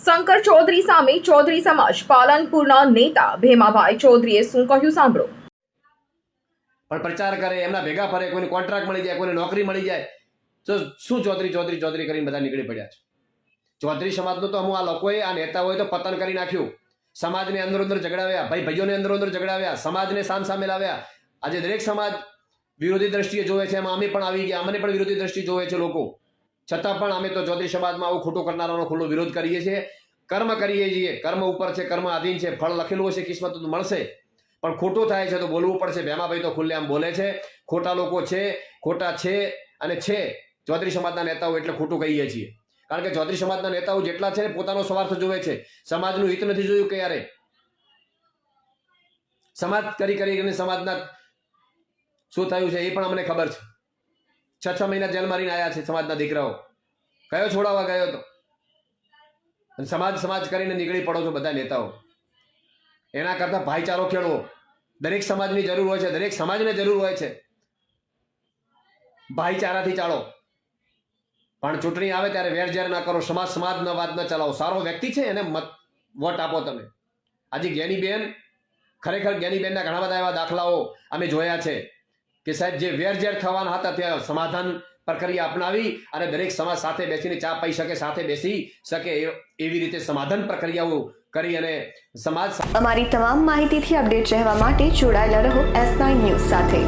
શંકર ચૌધરી સામે ચૌધરી સમાજ પાલનપુરના નેતા ભેમાભાઈ ચૌધરીએ શું કહ્યું સાંભળો. પણ પ્રચાર કરે, એમના ભેગા ફરે, કોઈને કોન્ટ્રાક્ટ મળી જાય, કોઈને નોકરી મળી જાય. તો શું ચૌધરી ચૌધરી ચૌધરી કરીને બધા નીકળી પડ્યા છે? ચૌધરી સમાજનું તો અમુક આ લોકોએ, આ નેતાઓએ તો પતન કરી નાખ્યું. સમાજને અંદર અંદર ઝઘડાવ્યા, ભાઈ ભાઈઓને અંદર અંદર ઝઘડાવ્યા, સમાજને સામ સામે લાવ્યા. આજે દરેક સમાજ વિરોધી દ્રષ્ટિએ જોવે છે, એમાં અમે પણ આવી ગયા અમને પણ વિરોધી દ્રષ્ટિ જોવે છે લોકો. છતાં પણ અમે તો ચૌધરી આવું ખોટું કરનારાનો ખુલ્લો વિરોધ કરીએ છીએ. કર્મ કરીએ છીએ. કર્મ ઉપર છે, કર્મ આધીન છે, ફળ લખેલું હશે, કિસ્મત તો મળશે. પણ ખોટું થાય છે તો બોલવું પડશે. ભેમાભાઈ તો ખુલ્લે આમ બોલે છે. ખોટા લોકો છે, ખોટા છે અને છે ચૌધરી સમાજના નેતાઓ એટલે ખોટું કહીએ છીએ. કારણ કે ચૌધરી સમાજના નેતાઓ જેટલા છે ને પોતાનો સ્વાર્થ જોવે છે. સમાજનું હિત નથી જોયું ક્યારે સમાજ કરી કરીને સમાજના શું થયું છે એ પણ અમને ખબર છે. છ છ મહિના જેલ મારીને આવ્યા છે સમાજના દીકરાઓ. કયો છોડાવવા ગયો હતો અને સમાજ સમાજ કરીને નીકળી પડો છો બધા નેતાઓ. એના કરતાં ભાઈચારો ખેડવો. દરેક સમાજની જરૂર હોય છે, દરેક સમાજને જરૂર હોય છે. ભાઈચારાથી ચાલો. પણ ચૂંટણી આવે ત્યારે વેર ઝેર ના કરો, સમાજ સમાજના વાત ન ચલાવો. સારો વ્યક્તિ છે એને મત, વોટ આપો તમે. આજે જ્ઞાનીબેન, ખરેખર જ્ઞાનીબેનના ઘણા બધા એવા દાખલાઓ અમે જોયા છે. કે સાહેબ, જે વેર ઝેર થવાના હતા, ત્યાં સમાધાન પ્રક્રિયા અપનાવી અને દરેક સમાજ સાથે બેસીને ચા પી શકે, સાથે બેસી શકે એવી રીતે સમાધાન પ્રક્રિયાઓ કરી અને સમાજ અમારી તમામ માહિતીથી અપડેટ રહેવા માટે જોડાયેલા રહો એસ નાઇન ન્યૂઝ સાથે.